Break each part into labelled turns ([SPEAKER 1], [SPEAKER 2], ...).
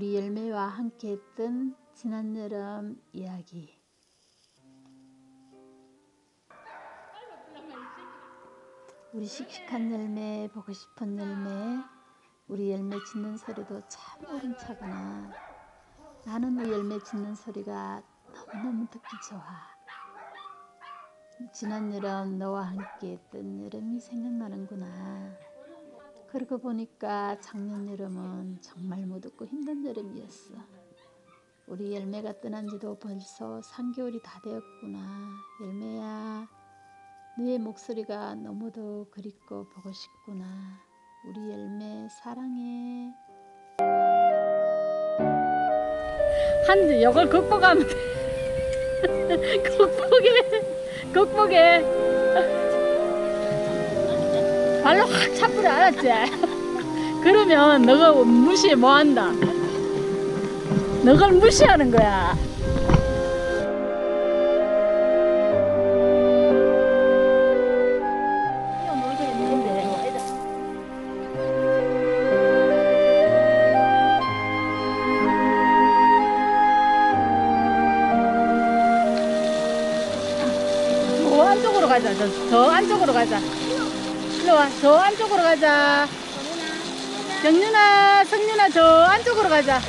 [SPEAKER 1] 우리 열매와 함께 했던 지난 여름 이야기. 우리 씩씩한 열매, 보고 싶은 열매, 우리 열매 짓는 소리도 참 우렁차구나. 나는 우리 열매 짓는 소리가 너무너무 듣기 좋아. 지난 여름 너와 함께 했던 여름이 생각나는구나. 그러고 보니까 작년 여름은 정말 무덥고 힘든 여름이었어. 우리 열매가 떠난 지도 벌써 3개월이 다 되었구나. 열매야, 너의 목소리가 너무도 그립고 보고 싶구나. 우리 열매 사랑해.
[SPEAKER 2] 한 이걸 극복하면 돼. 극복해. 극복해. 발로 확 차뿌려 알았지? 그러면 너가 무시 뭐 한다? 너걸 무시하는 거야. 저 안쪽으로 가자. 저, 저 안쪽으로 가자. 일로 와. 저 안쪽으로 가자. 정윤아, 성윤아, 저 안쪽으로 가자.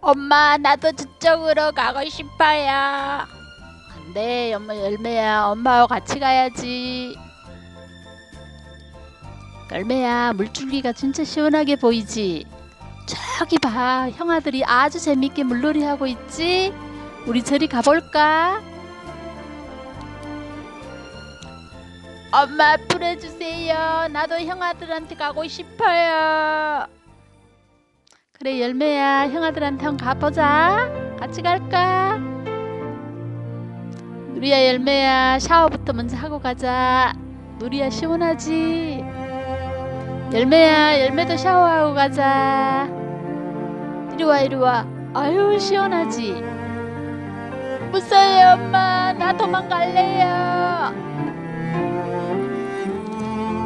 [SPEAKER 1] 엄마, 나도 저쪽으로 가고 싶어요. 안 돼, 엄마 열매야. 엄마하고 같이 가야지. 열매야, 물줄기가 진짜 시원하게 보이지? 저기 봐, 형아들이 아주 재밌게 물놀이 하고 있지? 우리 저리 가볼까? 엄마 풀어주세요. 나도 형아들한테 가고 싶어요. 그래 열매야 형아들한테 한번 가보자. 같이 갈까? 누리야 열매야 샤워부터 먼저 하고 가자. 누리야 시원하지? 열매야 열매도 샤워하고 가자. 이리 와 이리 와. 아유 시원하지? 무서워요 엄마. 나 도망갈래요.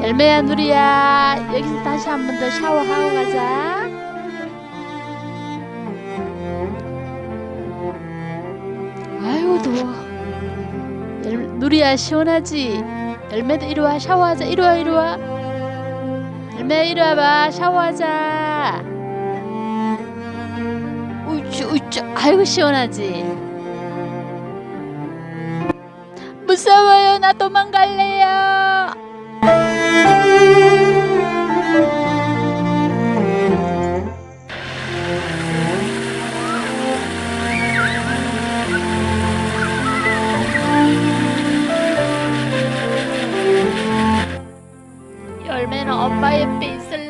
[SPEAKER 1] 열매야 누리야 여기서 다시 한 번 더 샤워하고 가자. 아이고 더워. 열, 누리야 시원하지? 열매도 이리 와 샤워하자. 이리 와 이리 와. 열매야 이리 와봐 샤워하자. 우쭈 우쭈 아이고 시원하지? 무서워요 나 도망갈래요. 열매는 엄마 옆에 있을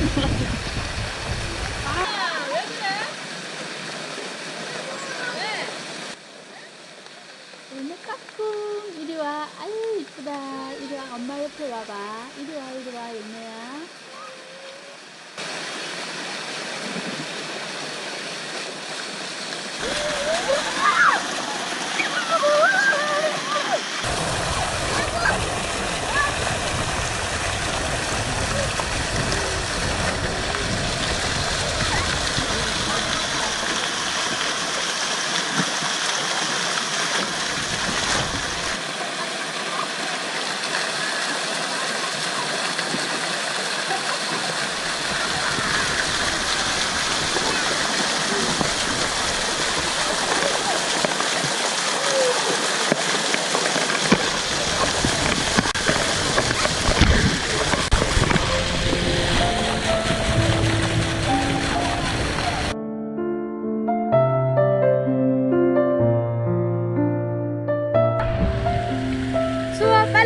[SPEAKER 1] Ha
[SPEAKER 2] ha ha.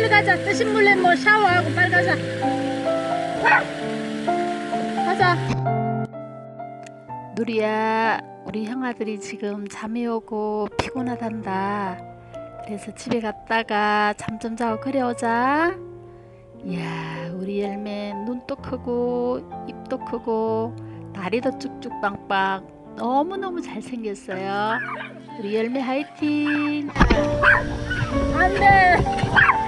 [SPEAKER 2] 빨리 가자. 뜨신 물에 뭐 샤워하고 빨리 가자. 가자.
[SPEAKER 1] 누리야, 우리 형아들이 지금 잠이 오고 피곤하단다. 그래서 집에 갔다가 잠 좀 자고 그래 오자. 이야, 우리 열매 눈도 크고 입도 크고 다리도 쭉쭉 빵빵 너무너무 잘생겼어요. 우리 열매 화이팅!
[SPEAKER 2] 안 돼.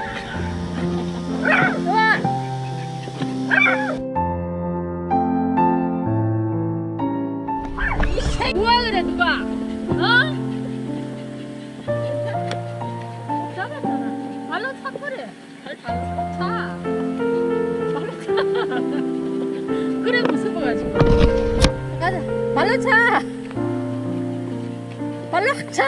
[SPEAKER 2] 그래 누가? 어? 발로 차 그래. 발로 차. 그래 무서워가지고. 가자. 발로 차. 발로 차.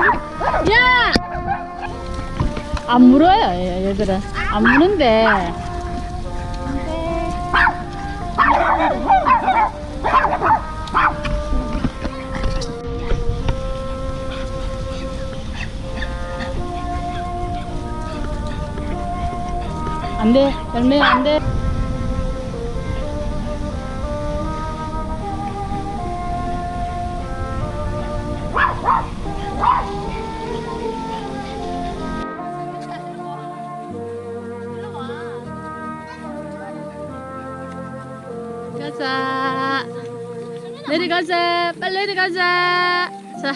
[SPEAKER 2] 야! 안 물어요, 얘- 얘들은. 안 무는데. 안 돼, 열매야, 안 돼. 가자. 내려가자. 빨리 내려가자. 자.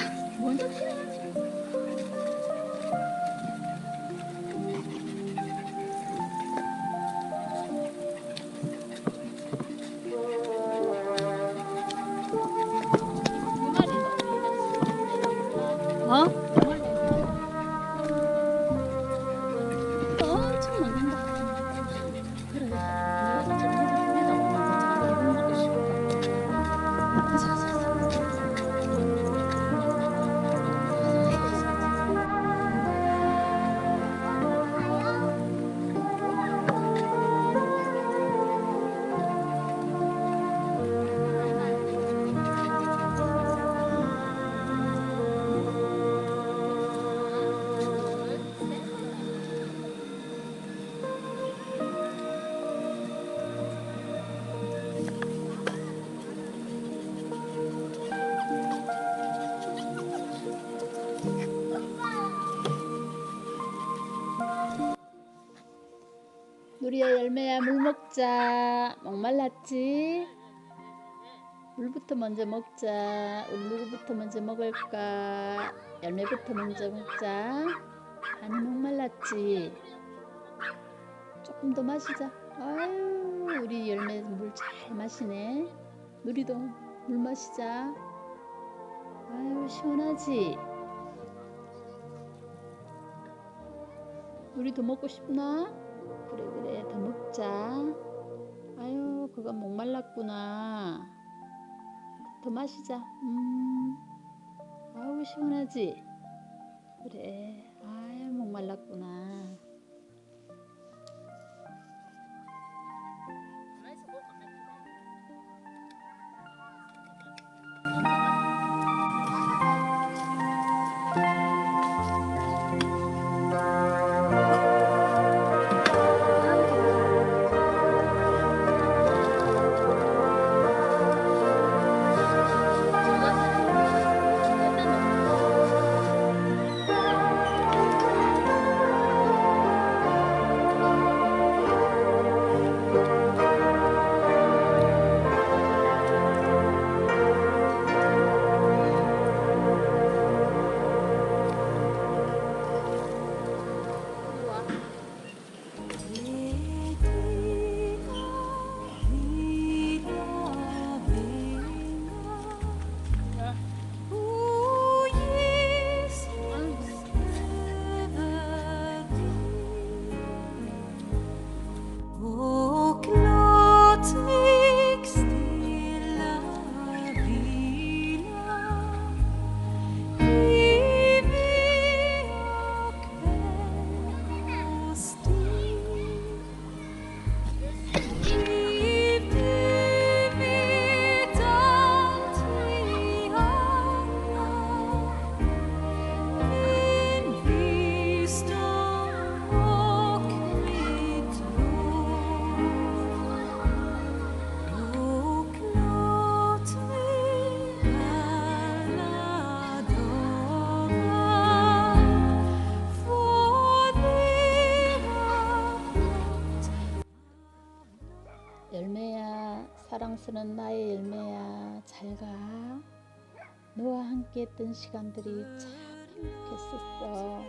[SPEAKER 1] 열매야 물 먹자. 목말랐지? 물부터 먼저 먹자. 우리 누구부터 먼저 먹을까? 열매부터 먼저 먹자. 아니 목말랐지? 조금 더 마시자. 아유 우리 열매 물 잘 마시네. 누리도 물 마시자. 아유 시원하지? 우리도 먹고 싶나? 그래 그래 더 먹자. 아유 그거 목말랐구나. 더 마시자. 음. 아우 시원하지? 그래. 아유 목말랐구나. 사랑스러운 나의 열매야, 잘 가. 너와 함께 했던 시간들이 참 행복했었어.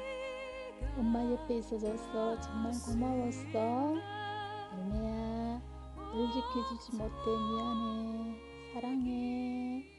[SPEAKER 1] 엄마 옆에 있어줘서 정말 고마웠어. 열매야, 널 지켜주지 못해 미안해.